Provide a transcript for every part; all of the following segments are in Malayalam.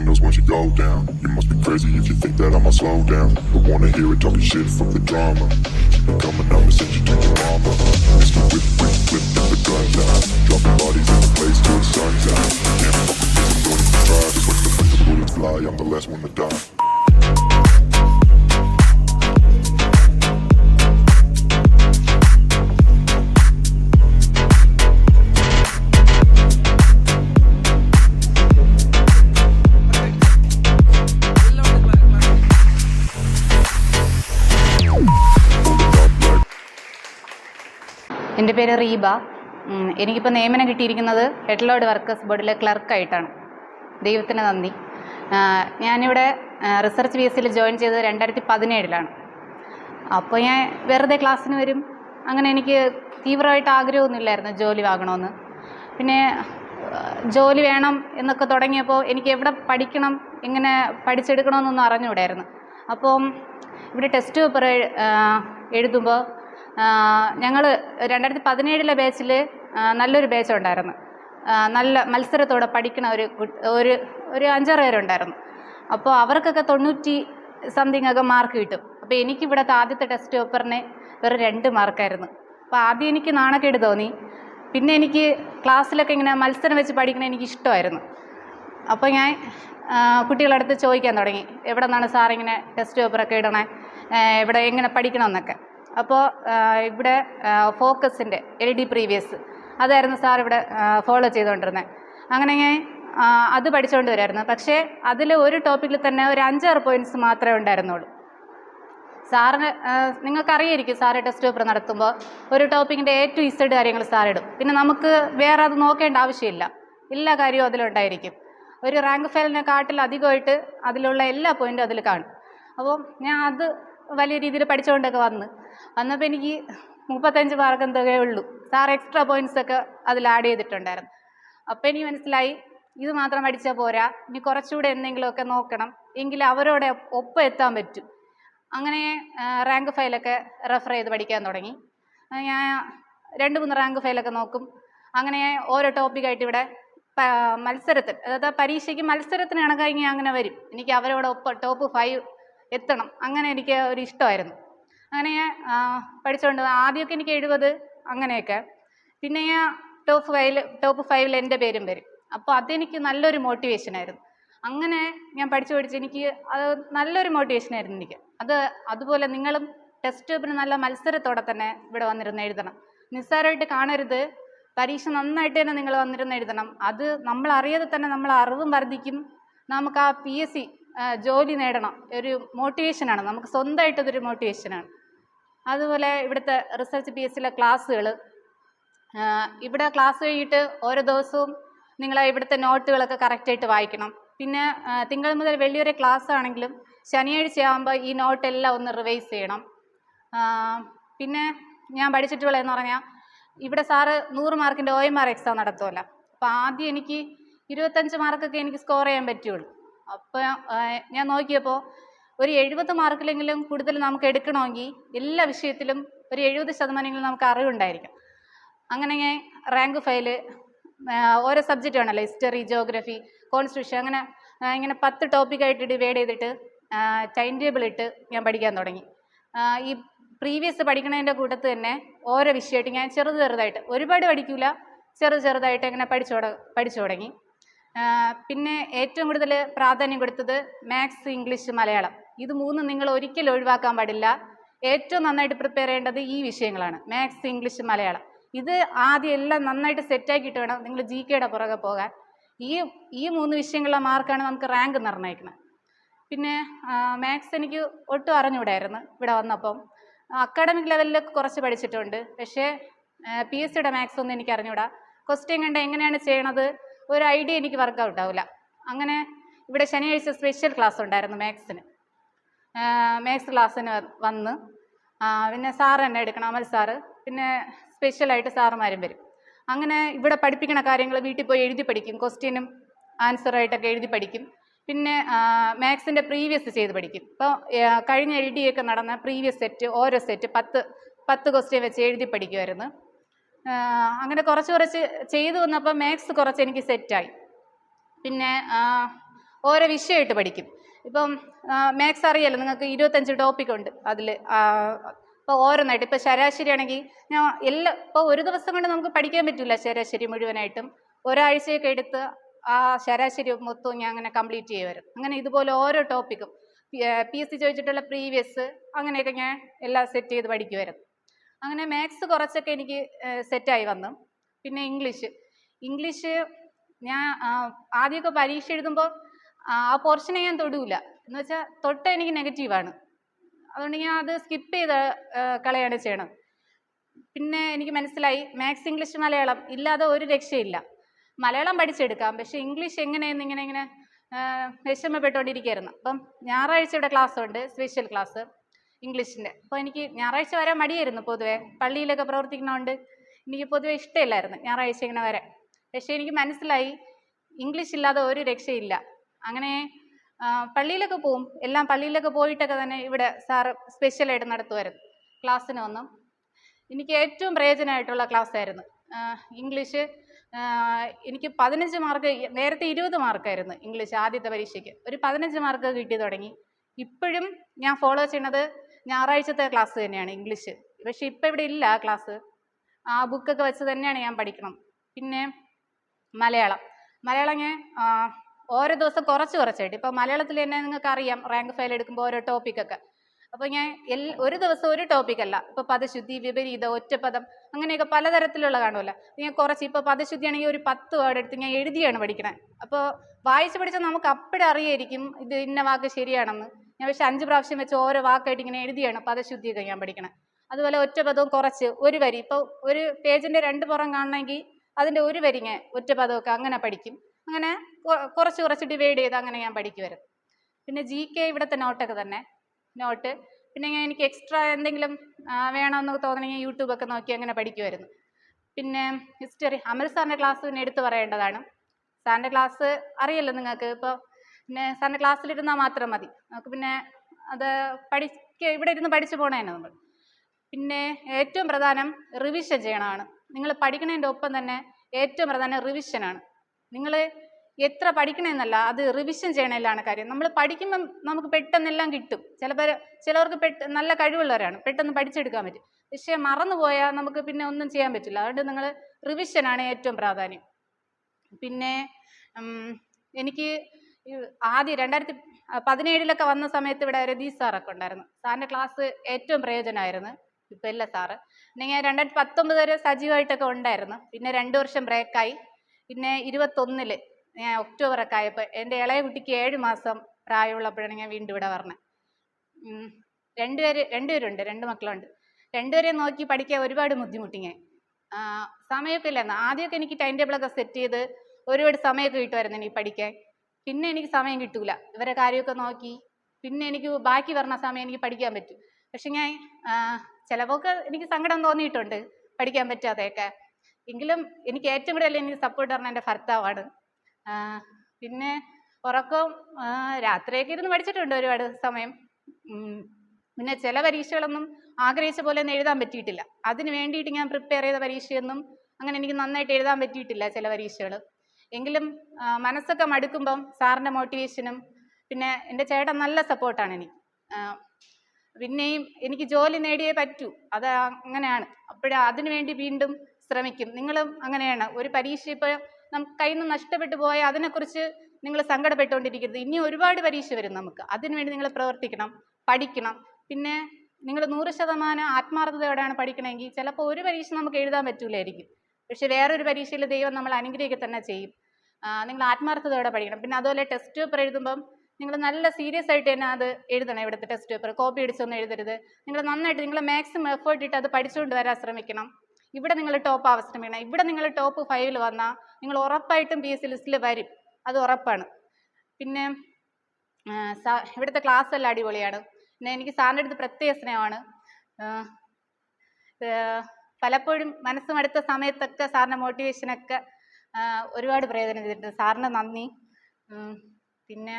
windows once you go down. You must be crazy if you think that I'ma slow down. But wanna hear it talking shit, fuck the drama. Keep it coming, I'ma send you to your mama. Mr. Whip, whip, whip, get the guns out. Dropping bodies in the place till the sun's out. Can't fuck with this, I'm going to try. Just the, the bullets fly, I'm the last one to die. എന്റെ പേര് റീബ. എനിക്കിപ്പോൾ നിയമനം കിട്ടിയിരിക്കുന്നത് ഹെഡ്ലോഡ് വർക്കേഴ്സ് ബോർഡിലെ ക്ലർക്കായിട്ടാണ് ദൈവത്തിന് നന്ദി. ഞാനിവിടെ റിസർച്ച് ബി എസ് സിയിൽ ജോയിൻ ചെയ്തത് രണ്ടായിരത്തി പതിനേഴിലാണ് അപ്പോൾ ഞാൻ വെറുതെ ക്ലാസ്സിന് വരും. അങ്ങനെ എനിക്ക് തീവ്രമായിട്ട് ആഗ്രഹമൊന്നുമില്ലായിരുന്നു ജോലി വാങ്ങണമെന്ന്. പിന്നെ ജോലി വേണം എന്നൊക്കെ തുടങ്ങിയപ്പോൾ എനിക്ക് എവിടെ പഠിക്കണം എങ്ങനെ പഠിച്ചെടുക്കണമെന്നൊന്നും അറിഞ്ഞുകൂടായിരുന്നു. അപ്പം ഇവിടെ ടെസ്റ്റ് പേപ്പർ എഴുതുമ്പോൾ ഞങ്ങൾ രണ്ടായിരത്തി പതിനേഴിലെ ബാച്ചിൽ നല്ലൊരു ബാച്ച് ഉണ്ടായിരുന്നു. നല്ല മത്സരത്തോടെ പഠിക്കണ ഒരു ഒരു ഒരു അഞ്ചാറ് പേരുണ്ടായിരുന്നു. അപ്പോൾ അവർക്കൊക്കെ തൊണ്ണൂറ്റി സംതിങ് ഒക്കെ മാർക്ക് കിട്ടും. അപ്പോൾ എനിക്കിവിടുത്തെ ആദ്യത്തെ ടെസ്റ്റ് പേപ്പറിന് വെറും രണ്ട് മാർക്കായിരുന്നു അപ്പോൾ ആദ്യം എനിക്ക് നാണക്കേട് തോന്നി. പിന്നെ എനിക്ക് ക്ലാസ്സിലൊക്കെ ഇങ്ങനെ മത്സരം വെച്ച് പഠിക്കണ എനിക്ക് ഇഷ്ടമായിരുന്നു. അപ്പോൾ ഞാൻ കുട്ടികളടുത്ത് ചോദിക്കാൻ തുടങ്ങി. എവിടെ നിന്നാണ് സാറിങ്ങനെ ടെസ്റ്റ് പേപ്പറൊക്കെ ഇടണേ? എവിടെ എങ്ങനെ പഠിക്കണമെന്നൊക്കെ? അപ്പോൾ ഇവിടെ ഫോക്കസിന്റെ എൽ ഡി പ്രീവിയസ് അതായിരുന്നു സാർ ഇവിടെ ഫോളോ ചെയ്തുകൊണ്ടിരുന്നത് അങ്ങനെ ഞാൻ അത് പഠിച്ചുകൊണ്ട് വരുമായിരുന്നു പക്ഷേ അതിൽ ഒരു ടോപ്പിക്കിൽ തന്നെ ഒരു അഞ്ചാറ് പോയിന്റ്സ് മാത്രമേ ഉണ്ടായിരുന്നുള്ളൂ. സാറിന് നിങ്ങൾക്കറിയായിരിക്കും സാറ് ടെസ്റ്റ് പേപ്പർ നടത്തുമ്പോൾ ഒരു ടോപ്പിക്കിന്റെ എ ടു ഇസഡ് കാര്യങ്ങൾ സാർ ഇടും. പിന്നെ നമുക്ക് വേറെ അത് നോക്കേണ്ട ആവശ്യമില്ല. എല്ലാ കാര്യവും അതിലുണ്ടായിരിക്കും. ഒരു റാങ്ക് ഫയലിനെ കാട്ടിൽ അധികമായിട്ട് അതിലുള്ള എല്ലാ പോയിന്റും അതിൽ കാണും. അപ്പോൾ ഞാൻ അത് വലിയ രീതിയിൽ പഠിച്ചുകൊണ്ടൊക്കെ വന്ന് വന്നപ്പോൾ എനിക്ക് മുപ്പത്തഞ്ച് മാർക്ക് എന്തൊക്കെ ഉള്ളൂ സാർ എക്സ്ട്രാ പോയിന്റ്സ് ഒക്കെ അതിൽ ആഡ് ചെയ്തിട്ടുണ്ടായിരുന്നു. അപ്പം എനിക്ക് മനസ്സിലായി ഇത് മാത്രം പഠിച്ചാൽ പോരാ. ഇനി കുറച്ചുകൂടെ എന്തെങ്കിലുമൊക്കെ നോക്കണം. എങ്കിൽ അവരോടെ ഒപ്പം എത്താൻ പറ്റും. അങ്ങനെ റാങ്ക് ഫയലൊക്കെ റെഫർ ചെയ്ത് പഠിക്കാൻ തുടങ്ങി. ഞാൻ രണ്ട് മൂന്ന് റാങ്ക് ഫയലൊക്കെ നോക്കും. അങ്ങനെ ഓരോ ടോപ്പിക്കായിട്ട് ഇവിടെ മത്സരത്തിൽ അതായത് പരീക്ഷയ്ക്ക് മത്സരത്തിന് കണക്കായി അങ്ങനെ വരും. എനിക്ക് അവരോടൊപ്പം ടോപ്പ് ഫൈവ് എത്തണം. അങ്ങനെ എനിക്ക് ഒരു ഇഷ്ടമായിരുന്നു. അങ്ങനെ പഠിച്ചുകൊണ്ട് ആദ്യമൊക്കെ എനിക്ക് എഴുപത് അങ്ങനെയൊക്കെ. പിന്നെ ഞാൻ ടോപ്പ് ഫൈവിൽ ടോപ്പ് ഫൈവിൽ എന്റെ പേരും വരും. അപ്പോൾ അതെനിക്ക് നല്ലൊരു മോട്ടിവേഷൻ ആയിരുന്നു. അങ്ങനെ ഞാൻ പഠിച്ചു പഠിച്ച് എനിക്ക് അത് നല്ലൊരു മോട്ടിവേഷനായിരുന്നു എനിക്ക്. അത് അതുപോലെ നിങ്ങളും ടെസ്റ്റ് ട്യൂബിന് നല്ല മത്സരത്തോടെ തന്നെ ഇവിടെ വന്നിരുന്ന് എഴുതണം. നിസ്സാരമായിട്ട് കാണരുത്. പരീക്ഷ നന്നായിട്ട് തന്നെ നിങ്ങൾ വന്നിരുന്ന് എഴുതണം. അത് നമ്മൾ അറിയാതെ തന്നെ നമ്മൾ അറിവും വർദ്ധിക്കും. നമുക്ക് ആ പി എസ് സി ജോലി നേടണം. ഒരു മോട്ടിവേഷനാണ് നമുക്ക് സ്വന്തമായിട്ടതൊരു മോട്ടിവേഷനാണ് അതുപോലെ ഇവിടുത്തെ റിസർച്ച് പി എസ് സിയിലെ ക്ലാസ്സുകൾ ഇവിടെ ക്ലാസ് കഴിഞ്ഞിട്ട് ഓരോ ദിവസവും നിങ്ങൾ ഇവിടുത്തെ നോട്ടുകളൊക്കെ കറക്റ്റായിട്ട് വായിക്കണം. പിന്നെ തിങ്കൾ മുതൽ വെള്ളി വരെ ക്ലാസ് ആണെങ്കിലും ശനിയാഴ്ച ആകുമ്പോൾ ഈ നോട്ടെല്ലാം ഒന്ന് റിവൈസ് ചെയ്യണം. പിന്നെ ഞാൻ പഠിച്ചിട്ടുള്ളതെന്ന് പറഞ്ഞാൽ ഇവിടെ സാറ് നൂറ് മാർക്കിന്റെ ഒ എം ആർ എക്സാം നടത്തുമല്ലോ അപ്പോൾ ആദ്യം എനിക്ക് ഇരുപത്തഞ്ച് മാർക്കൊക്കെ എനിക്ക് സ്കോർ ചെയ്യാൻ പറ്റുള്ളൂ. അപ്പോൾ ഞാൻ നോക്കിയപ്പോൾ ഒരു എഴുപത് മാർക്കിലെങ്കിലും കൂടുതൽ നമുക്ക് എടുക്കണമെങ്കിൽ എല്ലാ വിഷയത്തിലും ഒരു എഴുപത് ശതമാനമെങ്കിലും നമുക്ക് അറിവുണ്ടായിരിക്കും അങ്ങനെ റാങ്ക് ഫയൽ ഓരോ സബ്ജക്റ്റ് ആണല്ലോ ഹിസ്റ്ററി ജോഗ്രഫി കോൺസ്റ്റിറ്റ്യൂഷൻ അങ്ങനെ ഇങ്ങനെ പത്ത് ടോപ്പിക്കായിട്ട് ഡിവൈഡ് ചെയ്തിട്ട് ടൈം ടേബിൾ ഇട്ട് ഞാൻ പഠിക്കാൻ തുടങ്ങി. ഈ പ്രീവിയസ് പഠിക്കണതിന്റെ കൂട്ടത്ത് തന്നെ ഓരോ വിഷയമായിട്ട് ഞാൻ ചെറുത് ചെറുതായിട്ട് ഒരുപാട് പഠിക്കില്ല ചെറു ചെറുതായിട്ട് ഇങ്ങനെ പഠിച്ചു പഠിച്ചു തുടങ്ങി. പിന്നെ ഏറ്റവും കൂടുതൽ പ്രാധാന്യം കൊടുത്തത് മാത്സ് ഇംഗ്ലീഷ് മലയാളം. ഇത് മൂന്നും നിങ്ങൾ ഒരിക്കലും ഒഴിവാക്കാൻ പാടില്ല. ഏറ്റവും നന്നായിട്ട് പ്രിപ്പയർ ചെയ്യേണ്ടത് ഈ വിഷയങ്ങളാണ്. Maths English Malayalam. ഇത് ആദ്യം എല്ലാം നന്നായിട്ട് സെറ്റാക്കിയിട്ട് വേണം നിങ്ങൾ ജി കെയുടെ പുറകെ പോകാൻ. ഈ ഈ മൂന്ന് വിഷയങ്ങളിലെ മാർക്കാണ് നമുക്ക് റാങ്ക് നിർണയിക്കുന്നത്. പിന്നെ മാത്സ് എനിക്ക് ഒട്ടും അറിഞ്ഞുകൂടായിരുന്നു ഇവിടെ വന്നപ്പം. അക്കാഡമിക് ലെവലിൽ കുറച്ച് പഠിച്ചിട്ടുണ്ട്. പക്ഷേ പി എസ് സിയുടെ മാത്സ് ഒന്നും എനിക്ക് അറിഞ്ഞുകൂടാ. ക്വസ്റ്റ്യൻ കണ്ട എങ്ങനെയാണ് ചെയ്യണത്? ഒരു ഐഡിയ എനിക്ക് വർക്കൗട്ട് ആവില്ല. അങ്ങനെ ഇവിടെ ശനിയാഴ്ച സ്പെഷ്യൽ ക്ലാസ് ഉണ്ടായിരുന്നു മാത്സിന് മാത്സ് ക്ലാസ്സിന് വന്ന്. പിന്നെ സാറ് തന്നെ എടുക്കണം അമൽ സാറ് പിന്നെ സ്പെഷ്യലായിട്ട് സാറുമാരും വരും. അങ്ങനെ ഇവിടെ പഠിപ്പിക്കണ കാര്യങ്ങൾ വീട്ടിൽ പോയി എഴുതി പഠിക്കും. ക്വസ്റ്റ്യനും ആൻസറായിട്ടൊക്കെ എഴുതി പഠിക്കും. പിന്നെ മാത്സിന്റെ പ്രീവിയസ് ചെയ്ത് പഠിക്കും. ഇപ്പോൾ കഴിഞ്ഞ എൽ ഡി ഒക്കെ നടന്ന പ്രീവിയസ് സെറ്റ് ഓരോ സെറ്റ് പത്ത് പത്ത് ക്വസ്റ്റ്യൻ വെച്ച് എഴുതി പഠിക്കുമായിരുന്നു അങ്ങനെ കുറച്ച് കുറച്ച് ചെയ്തു വന്നപ്പോൾ മാത്സ് കുറച്ച് എനിക്ക് സെറ്റായി പിന്നെ ഓരോ വിഷയമായിട്ട് പഠിക്കും. ഇപ്പം മാത്സ് അറിയാലോ നിങ്ങൾക്ക് ഇരുപത്തഞ്ച് ടോപ്പിക് ഉണ്ട് അതിൽ ഇപ്പോൾ ഓരോന്നായിട്ട് ഇപ്പോൾ ശരാശരി ആണെങ്കിൽ ഞാൻ എല്ലാ ഇപ്പോൾ ഒരു ദിവസം കൊണ്ട് നമുക്ക് പഠിക്കാൻ പറ്റില്ല ശരാശരി മുഴുവനായിട്ടും. ഒരാഴ്ചയൊക്കെ എടുത്ത് ആ ശരാശരി മൊത്തവും ഞാൻ അങ്ങനെ കംപ്ലീറ്റ് ചെയ്യുമായിരുന്നു അങ്ങനെ ഇതുപോലെ ഓരോ ടോപ്പിക്കും പി എസ് സി ചോദിച്ചിട്ടുള്ള പ്രീവിയസ് അങ്ങനെയൊക്കെ ഞാൻ എല്ലാം സെറ്റ് ചെയ്ത് പഠിക്കുമായിരുന്നു അങ്ങനെ മാത്സ് കുറച്ചൊക്കെ എനിക്ക് സെറ്റായി വന്നു. പിന്നെ ഇംഗ്ലീഷ് ഇംഗ്ലീഷ് ഞാൻ ആദ്യമൊക്കെ പരീക്ഷ എഴുതുമ്പോൾ ആ പോർഷനെ ഞാൻ തൊടൂല. എന്ന് വെച്ചാൽ തൊട്ട് എനിക്ക് നെഗറ്റീവാണ് അതുകൊണ്ട് ഞാൻ അത് സ്കിപ്പ് ചെയ്ത് കളയാണ് ചെയ്യണം പിന്നെ എനിക്ക് മനസ്സിലായി മാത്സ് ഇംഗ്ലീഷ് മലയാളം ഇല്ലാതെ ഒരു രക്ഷയില്ല. മലയാളം പഠിച്ചെടുക്കാം പക്ഷെ ഇംഗ്ലീഷ് എങ്ങനെയെന്ന് ഇങ്ങനെ ഇങ്ങനെ വിഷമപ്പെട്ടുകൊണ്ടിരിക്കുകയായിരുന്നു. അപ്പം ഞായറാഴ്ച ഇവിടെ ക്ലാസ് ഉണ്ട് സ്പെഷ്യൽ ക്ലാസ് ഇംഗ്ലീഷിന്റെ അപ്പോൾ എനിക്ക് ഞായറാഴ്ച വരാൻ മടിയായിരുന്നു പൊതുവേ. പള്ളിയിലൊക്കെ പ്രവർത്തിക്കുന്നതുകൊണ്ട് എനിക്ക് പൊതുവേ ഇഷ്ടമില്ലായിരുന്നു ഞായറാഴ്ച ഇങ്ങനെ വരാൻ. പക്ഷേ എനിക്ക് മനസ്സിലായി ഇംഗ്ലീഷ് ഇല്ലാതെ ഒരു രക്ഷയില്ല. അങ്ങനെ പള്ളിയിലൊക്കെ പോവും. എല്ലാം പള്ളിയിലൊക്കെ പോയിട്ടൊക്കെ തന്നെ ഇവിടെ സാറ് സ്പെഷ്യലായിട്ട് നടത്തുമായിരുന്നു. ക്ലാസ്സിന് വന്നു. എനിക്ക് ഏറ്റവും പ്രയോജനമായിട്ടുള്ള ക്ലാസ് ആയിരുന്നു ഇംഗ്ലീഷ് എനിക്ക് പതിനഞ്ച് മാർക്ക് നേരത്തെ ഇരുപത് മാർക്കായിരുന്നു ഇംഗ്ലീഷ് ആദ്യത്തെ പരീക്ഷയ്ക്ക്. ഒരു പതിനഞ്ച് മാർക്ക് കിട്ടി തുടങ്ങി. ഇപ്പോഴും ഞാൻ ഫോളോ ചെയ്യണത് ഞായറാഴ്ചത്തെ ക്ലാസ് തന്നെയാണ് ഇംഗ്ലീഷ് പക്ഷെ ഇപ്പം ഇവിടെ ഇല്ല ആ ക്ലാസ് ആ ബുക്കൊക്കെ വെച്ച് തന്നെയാണ് ഞാൻ പഠിക്കണം. പിന്നെ മലയാളം. മലയാളം ഞാൻ ഓരോ ദിവസം കുറച്ച് കുറച്ചായിട്ട്. ഇപ്പോൾ മലയാളത്തിൽ തന്നെ നിങ്ങൾക്ക് അറിയാം റാങ്ക് ഫയൽ എടുക്കുമ്പോൾ ഓരോ ടോപ്പിക്കൊക്കെ അപ്പോൾ ഞാൻ എൽ ഒരു ദിവസം ഒരു ടോപ്പിക്കല്ല ഇപ്പോൾ പദശുദ്ധി വിപരീതം ഒറ്റപ്പദം അങ്ങനെയൊക്കെ പലതരത്തിലുള്ള കാണുമല്ലോ. ഞാൻ കുറച്ച് ഇപ്പോൾ പദശുദ്ധി ആണെങ്കിൽ ഒരു പത്ത് വേർഡ് എടുത്ത് ഞാൻ എഴുതിയാണ് പഠിക്കണേ. അപ്പോൾ വായിച്ചു പഠിച്ചാൽ നമുക്ക് അപ്പോഴും അറിയായിരിക്കും ഇത് ഇന്ന വാക്ക് ശരിയാണെന്ന്. ഞാൻ പക്ഷെ അഞ്ച് പ്രാവശ്യം വെച്ച് ഓരോ വാക്കായിട്ട് ഇങ്ങനെ എഴുതിയാണ് പദശുദ്ധിയൊക്കെ ഞാൻ പഠിക്കണേ. അതുപോലെ ഒറ്റപദവും കുറച്ച് ഒരു വരി. ഇപ്പോൾ ഒരു പേജിന്റെ രണ്ട് പുറം കാണണമെങ്കിൽ അതിന്റെ ഒരു വരി ഞാൻ ഒറ്റപദമൊക്കെ അങ്ങനെ പഠിക്കും. അങ്ങനെ കുറച്ച് കുറച്ച് ഡിവൈഡ് ചെയ്ത് അങ്ങനെ ഞാൻ പഠിക്കുമായിരുന്നു പിന്നെ ജി കെ ഇവിടുത്തെ നോട്ടൊക്കെ തന്നെ. നോട്ട് പിന്നെ ഞാൻ എനിക്ക് എക്സ്ട്രാ എന്തെങ്കിലും വേണമെന്ന് തോന്നണമെങ്കിൽ യൂട്യൂബൊക്കെ നോക്കി അങ്ങനെ പഠിക്കുമായിരുന്നു പിന്നെ ഹിസ്റ്ററി അമൽ സാറിന്റെ ക്ലാസ് പിന്നെ എടുത്തു പറയേണ്ടതാണ്. സാറിന്റെ ക്ലാസ് അറിയല്ലോ നിങ്ങൾക്ക്. ഇപ്പോൾ പിന്നെ സാറിന്റെ ക്ലാസ്സിലിരുന്നാൽ മാത്രം മതി. നമുക്ക് പിന്നെ അത് പഠിക്ക ഇവിടെ ഇരുന്ന് പഠിച്ചു പോകണേനെ നമ്മൾ. പിന്നെ ഏറ്റവും പ്രധാനം റിവിഷൻ ചെയ്യണമാണ് നിങ്ങൾ പഠിക്കണതിന്റെ ഒപ്പം തന്നെ ഏറ്റവും പ്രധാനം റിവിഷനാണ് നിങ്ങൾ എത്ര പഠിക്കണമെന്നല്ല അത് റിവിഷൻ ചെയ്യണതിലാണ് കാര്യം. നമ്മൾ പഠിക്കുമ്പം നമുക്ക് പെട്ടെന്നെല്ലാം കിട്ടും. ചിലപ്പോൾ ചിലവർക്ക് പെട്ട് നല്ല കഴിവുള്ളവരാണ്. പെട്ടെന്ന് പഠിച്ചെടുക്കാൻ പറ്റും. പക്ഷേ മറന്നു പോയാൽ നമുക്ക് പിന്നെ ഒന്നും ചെയ്യാൻ പറ്റില്ല. അതുകൊണ്ട് നിങ്ങൾ റിവിഷനാണ് ഏറ്റവും പ്രാധാന്യം. പിന്നെ എനിക്ക് ആദ്യം രണ്ടായിരത്തി പതിനേഴിലൊക്കെ വന്ന സമയത്ത് ഇവിടെ രതീഷ് സാറൊക്കെ ഉണ്ടായിരുന്നു. സാറിന്റെ ക്ലാസ് ഏറ്റവും പ്രയോജനമായിരുന്നു. ഇപ്പം ഇല്ല സാറ്. ഞാൻ രണ്ടായിരത്തി പത്തൊമ്പത് വരെ സജീവമായിട്ടൊക്കെ ഉണ്ടായിരുന്നു. പിന്നെ രണ്ട് വർഷം ബ്രേക്കായി പിന്നെ ഇരുപത്തൊന്നിൽ ഞാൻ ഒക്ടോബർ ഒക്കെ ആയപ്പോൾ എന്റെ ഇളയ കുട്ടിക്ക് ഏഴ് മാസം പ്രായമുള്ളപ്പോഴാണ് ഞാൻ വീണ്ടും ഇവിടെ പറഞ്ഞത് രണ്ടുപേര് രണ്ടുപേരുണ്ട് രണ്ട് മക്കളുണ്ട്. രണ്ടുപേരെയും നോക്കി പഠിക്കാൻ ഒരുപാട് ബുദ്ധിമുട്ടി ഞാൻ. സമയമൊക്കെ ഇല്ലായിരുന്നു. ആദ്യമൊക്കെ എനിക്ക് ടൈം ടേബിളൊക്കെ സെറ്റ് ചെയ്ത് ഒരുപാട് സമയമൊക്കെ കിട്ടുമായിരുന്നു എനിക്ക് പഠിക്കാൻ. പിന്നെ എനിക്ക് സമയം കിട്ടൂല. ഇവരെ കാര്യമൊക്കെ നോക്കി. പിന്നെ എനിക്ക് ബാക്കി പറഞ്ഞ സമയം എനിക്ക് പഠിക്കാൻ പറ്റും. പക്ഷെ ഞാൻ ചിലവൊക്കെ എനിക്ക് സങ്കടം തോന്നിയിട്ടുണ്ട് പഠിക്കാൻ പറ്റാതെയൊക്കെ എങ്കിലും എനിക്ക് ഏറ്റവും കൂടുതൽ എനിക്ക് സപ്പോർട്ട് പറഞ്ഞ എന്റെ ഭർത്താവാണ്. പിന്നെ ഉറക്കം രാത്രിയൊക്കെ ഇരുന്ന് പഠിച്ചിട്ടുണ്ട് ഒരുപാട് സമയം. പിന്നെ ചില പരീക്ഷകളൊന്നും ആഗ്രഹിച്ച പോലെ ഒന്നും എഴുതാൻ പറ്റിയിട്ടില്ല. അതിന് വേണ്ടിയിട്ട് ഞാൻ പ്രിപ്പയർ ചെയ്ത പരീക്ഷയൊന്നും അങ്ങനെ എനിക്ക് നന്നായിട്ട് എഴുതാൻ പറ്റിയിട്ടില്ല ചില പരീക്ഷകൾ എങ്കിലും മനസ്സൊക്കെ മടുക്കുമ്പം സാറിന്റെ മോട്ടിവേഷനും പിന്നെ എന്റെ ചേട്ടൻ നല്ല സപ്പോർട്ടാണ് എനിക്ക്. പിന്നെയും എനിക്ക് ജോലി നേടിയേ പറ്റൂ. അത് അങ്ങനെയാണ്. അപ്പോഴ അതിനു വേണ്ടി വീണ്ടും ശ്രമിക്കും. നിങ്ങളും അങ്ങനെയാണ്. ഒരു പരീക്ഷ ഇപ്പോൾ കയ്യിൽ നിന്ന് നഷ്ടപ്പെട്ടു പോയാൽ അതിനെക്കുറിച്ച് നിങ്ങൾ സങ്കടപ്പെട്ടുകൊണ്ടിരിക്കരുത്. ഇനി ഒരുപാട് പരീക്ഷ വരും നമുക്ക്. അതിനുവേണ്ടി നിങ്ങൾ പ്രവർത്തിക്കണം പഠിക്കണം. പിന്നെ നിങ്ങൾ നൂറ് ശതമാനം ആത്മാർത്ഥതയോടെയാണ് പഠിക്കണമെങ്കിൽ ചിലപ്പോൾ ഒരു പരീക്ഷ നമുക്ക് എഴുതാൻ പറ്റൂലായിരിക്കും. പക്ഷെ വേറൊരു പരീക്ഷയിൽ ദൈവം നമ്മൾ അനുഗ്രഹിക്കുക തന്നെ ചെയ്യും. നിങ്ങൾ ആത്മാർത്ഥതയോടെ പഠിക്കണം. പിന്നെ അതുപോലെ ടെസ്റ്റ് പേപ്പർ എഴുതുമ്പം നിങ്ങൾ നല്ല സീരിയസ് ആയിട്ട് തന്നെ അത് എഴുതണം ഇവിടുത്തെ ടെസ്റ്റ് പേപ്പർ. കോപ്പി അടിച്ചൊന്നും എഴുതരുത്. നിങ്ങൾ നന്നായിട്ട് നിങ്ങൾ മാക്സിമം എഫേർട്ട് ഇട്ട് അത് പഠിച്ചുകൊണ്ട് വരാൻ ശ്രമിക്കണം. ഇവിടെ നിങ്ങൾ ടോപ്പ് വേണം ഇവിടെ നിങ്ങൾ ടോപ്പ് ഫൈവിൽ വന്നാൽ നിങ്ങൾ ഉറപ്പായിട്ടും പി എസ് സി ലിസ്റ്റിൽ വരും. അത് ഉറപ്പാണ്. പിന്നെ ഇവിടുത്തെ ക്ലാസ് എല്ലാം അടിപൊളിയാണ്. പിന്നെ എനിക്ക് സാറിന്റെ അടുത്ത് പ്രത്യേക സ്നേഹമാണ്. പലപ്പോഴും മനസ്സ് മടുത്ത സമയത്തൊക്കെ സാറിന്റെ മോട്ടിവേഷനൊക്കെ ഒരുപാട് പ്രയോജനം ചെയ്തിട്ടുണ്ട്. സാറിന് നന്ദി. പിന്നെ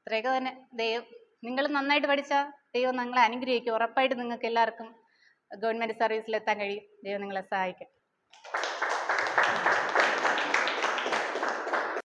ഇത്രയൊക്കെ തന്നെ ദൈവം. നിങ്ങൾ നന്നായിട്ട് പഠിച്ചാൽ ദൈവം നിങ്ങളെ അനുഗ്രഹിക്കും. ഉറപ്പായിട്ട് നിങ്ങൾക്ക് എല്ലാവർക്കും ഗവൺമെന്റ് സർവീസിലെത്താൻ കഴിയും. ദൈവം നിങ്ങളെ സഹായിക്കും